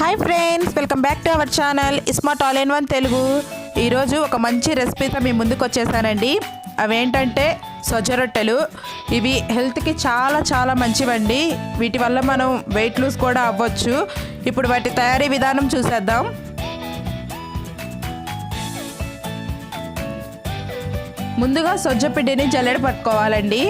Hi friends welcome back to our channel smart all in one Telugu ఈరోజు ఒక మంచి రెసిపీతో మీ ముందుకు వచ్చేసానండి. అవేంటంటే సజ్జ రొట్టెలు ఇవి హెల్త్కి చాలా చాలా మంచివండి. వీటి వల్ల మనం వెయిట్ లూస్ కూడా అవ్వచ్చు. ఇప్పుడు వాటి తయారీ విధానం చూసేద్దాం. ముందుగా సొజ్జ పిండిని జల్లెడ పట్టుకోవాలండి.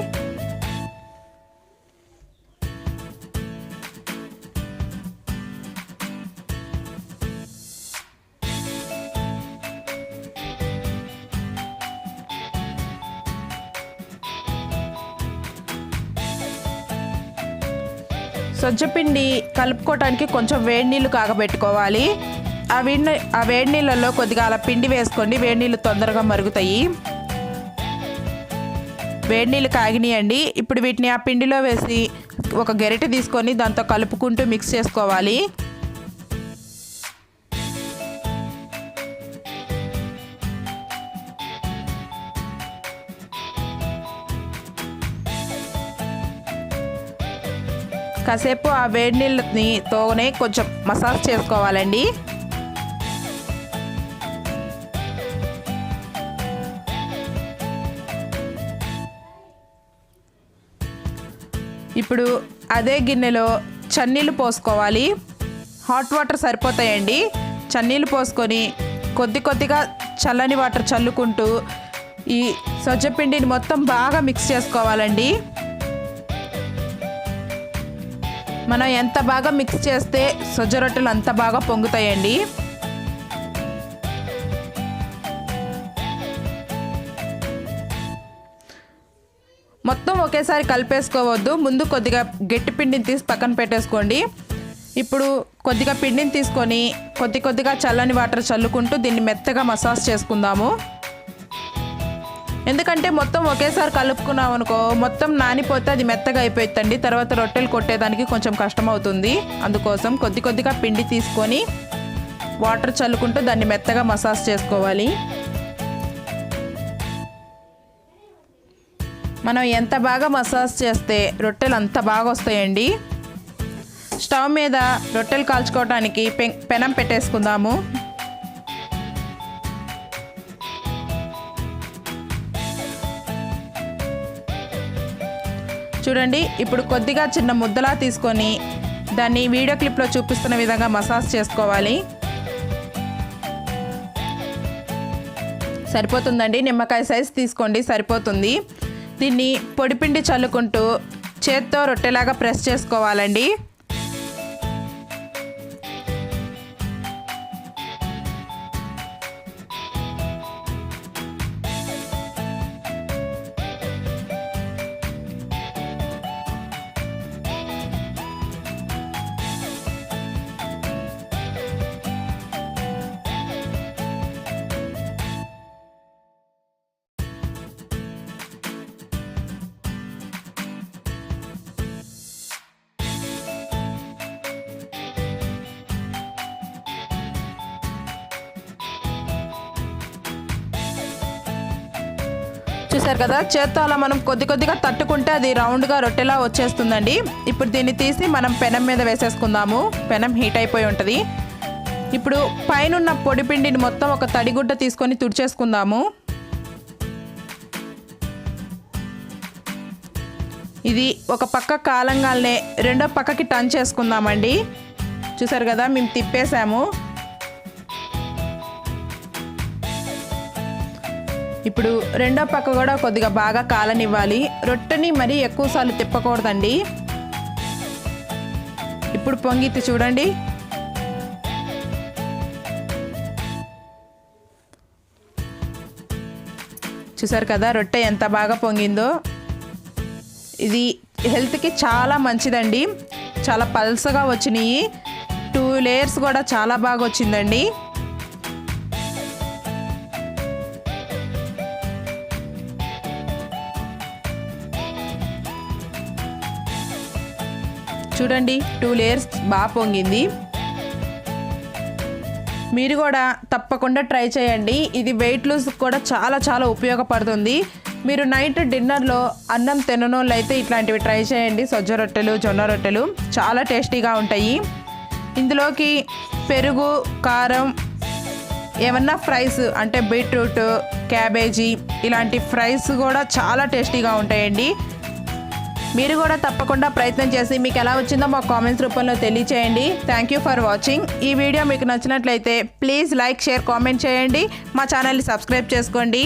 సొజ్జపిండి కలుపుకోవటానికి కొంచెం వేడి నీళ్ళు కాగబెట్టుకోవాలి. ఆ వేడి ఆ వేడి నీళ్ళల్లో కొద్దిగా అలా పిండి వేసుకోండి. వేడి నీళ్ళు తొందరగా మరుగుతాయి. వేడి నీళ్ళు కాగినాయండి. ఇప్పుడు వీటిని ఆ పిండిలో వేసి ఒక గెరిటె తీసుకొని దాంతో కలుపుకుంటూ మిక్స్ చేసుకోవాలి. కాసేపు ఆ వేడి నీళ్ళని తోనే కొంచెం మసాజ్ చేసుకోవాలండి. ఇప్పుడు అదే గిన్నెలో చన్నీళ్ళు పోసుకోవాలి. హాట్ వాటర్ సరిపోతాయండి. చన్నీళ్ళు పోసుకొని కొద్ది కొద్దిగా చల్లని వాటర్ చల్లుకుంటూ ఈ సజ్జపిండిని మొత్తం బాగా మిక్స్ చేసుకోవాలండి. మనం ఎంత బాగా మిక్స్ చేస్తే సజ్జ రొట్టెలు అంత బాగా పొంగుతాయండి? మొత్తం ఒకేసారి కలిపేసుకోవద్దు. ముందు కొద్దిగా గట్టి పిండిని తీసి పక్కన పెట్టేసుకోండి. ఇప్పుడు కొద్దిగా పిండిని తీసుకొని కొద్ది కొద్దిగా చల్లని వాటర్ చల్లుకుంటూ దీన్ని మెత్తగా మసాజ్ చేసుకుందాము. ఎందుకంటే మొత్తం ఒకేసారి కలుపుకున్నాం అనుకో మొత్తం నానిపోతే అది మెత్తగా అయిపోతుందండి తర్వాత రొట్టెలు కొట్టేదానికి కొంచెం కష్టం అవుతుంది అందుకోసం కొద్ది కొద్దిగా పిండి తీసుకొని వాటర్ చల్లుకుంటూ దాన్ని మెత్తగా మసాజ్ చేసుకోవాలి. మనం ఎంత బాగా మసాజ్ చేస్తే రొట్టెలు అంత బాగా వస్తాయండి. స్టవ్ మీద రొట్టెలు కాల్చుకోవడానికి పెనం పెట్టేసుకుందాము. చూడండి ఇప్పుడు కొద్దిగా చిన్న ముద్దలా తీసుకొని దాన్ని వీడియో క్లిప్లో చూపిస్తున్న విధంగా మసాజ్ చేసుకోవాలి. సరిపోతుందండి? నిమ్మకాయ సైజ్ తీసుకోండి సరిపోతుంది. దీన్ని పొడిపిండి చల్లుకుంటూ చేత్తో రొట్టెలాగా ప్రెస్ చేసుకోవాలండి. చూసారు కదా చేత్తో అలా మనం కొద్ది కొద్దిగా తట్టుకుంటే అది రౌండ్గా రొట్టెలా వచ్చేస్తుందండి. ఇప్పుడు దీన్ని తీసి మనం పెనం మీద వేసేసుకుందాము. పెనం హీట్ అయిపోయి ఉంటుంది. ఇప్పుడు పైన పొడి పిండిని మొత్తం ఒక తడిగుడ్డ తీసుకొని తుడిచేసుకుందాము. ఇది ఒక పక్క కాలంగానే రెండో పక్కకి టర్న్ చేసుకుందామండి. చూసారు కదా మేము తిప్పేసాము. ఇప్పుడు రెండో పక్క కూడా కొద్దిగా బాగా కాలనివ్వాలి. రొట్టెని మరీ ఎక్కువసార్లు తిప్పకూడదండి. ఇప్పుడు పొంగితే చూడండి. చూసారు కదా రొట్టె ఎంత బాగా పొంగిందో. ఇది హెల్త్కి చాలా మంచిదండి. చాలా పల్సగా వచ్చినాయి. టూ లేయర్స్ కూడా చాలా బాగా వచ్చిందండి. చూడండి టూ లేయర్స్ బాగా పొంగింది. మీరు కూడా తప్పకుండా ట్రై చేయండి. ఇది వెయిట్ లూస్ కూడా చాలా చాలా ఉపయోగపడుతుంది. మీరు నైట్ డిన్నర్లో అన్నం తిననోళ్ళు అయితే ఇట్లాంటివి ట్రై చేయండి. సజ్జ రొట్టెలు జొన్న రొట్టెలు చాలా టేస్టీగా ఉంటాయి. ఇందులోకి పెరుగు కారం ఏమన్నా ఫ్రైస్ అంటే బీట్రూట్ క్యాబేజీ ఇలాంటి ఫ్రైస్ కూడా చాలా టేస్టీగా ఉంటాయండి. మీరు కూడా తప్పకుండా ప్రయత్నం చేసి మీకు ఎలా వచ్చిందో మా కామెంట్స్ రూపంలో తెలియచేయండి. థ్యాంక్ యూ ఫర్ వాచింగ్ ఈ వీడియో మీకు నచ్చినట్లయితే ప్లీజ్ లైక్ షేర్ కామెంట్ చేయండి. మా ఛానల్ని సబ్స్క్రైబ్ చేసుకోండి.